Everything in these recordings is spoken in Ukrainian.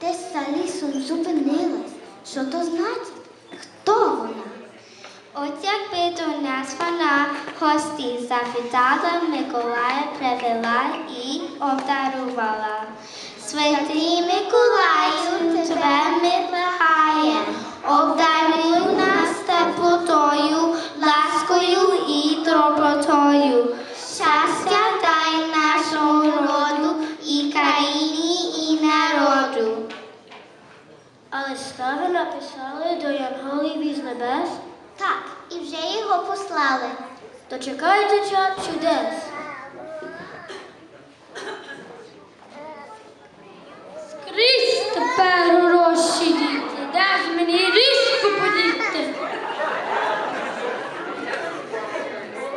Десь за лісом зупинилась. Що то значить? Хто вона? От якби до нас вона гості завітала, Миколая привела і обдарувала. Святий Миколаю, небес. Так, і вже його послали. То чекайте час чудес. Скрізь тепер урощі діти, де ж мені різко подіти?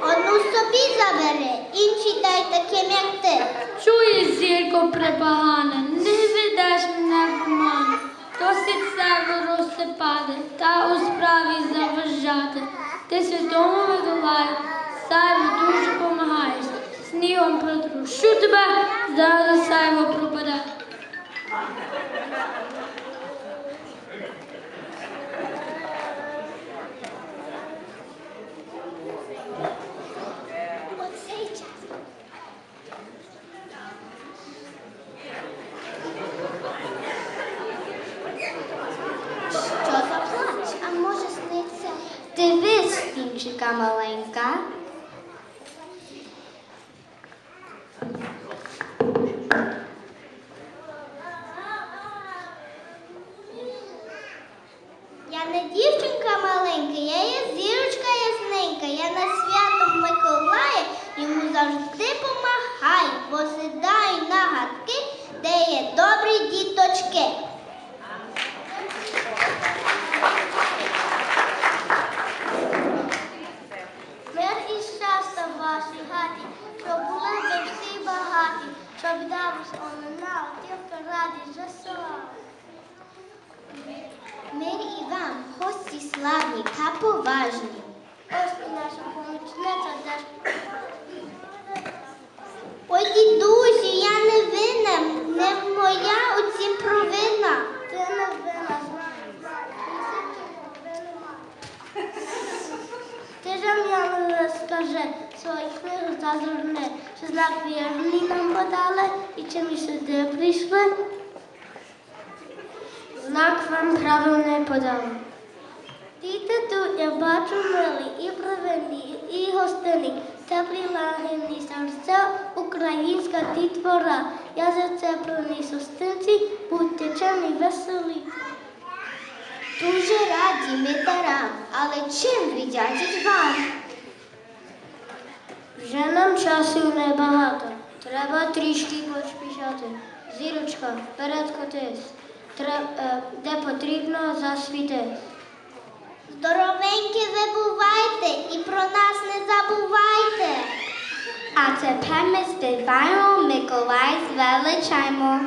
Одну собі забери, інші дай таким, як ти. Чуєш, зірко препогана, не ведеш мене в оману. Досить та у справі заважати. Ти святому Миколаю, Саві дуже помагаєш. Снігом протрушу тебе, зараз Сайво пропаде. Оцей час. Що за плач? А може сниться? Дивись, стінчика маленька. Я не дівчинка маленька, я є зірочка ясненька. Я на свято Миколая йому завжди помагаю, бо сідаю гості славні та поважні. Ось і наша помічниця теж. Ой, дідусю, я не винна, не моя у цім провина. Ти не винна, Ти ж мені скажи свої книги та зурни, що знак вірний нам подали і чи ми сюди прийшли. Знак вам правильний подав. Діти тут я бачу милі і правильні, і гостинні, теплі лагідні серця, українська дітвора. Я за це приніс гостинці, будьте чемні, веселі. Дуже раді ми дарам, але чим віддячить вам? Вже нам часу небагато. Треба трішки поспішати. Зірочка, вперед котись. Е, де потрібно засвітись. Здоровенькі ви бувайте і про нас не забувайте. А тепер ми співаємо Миколай звеличаємо.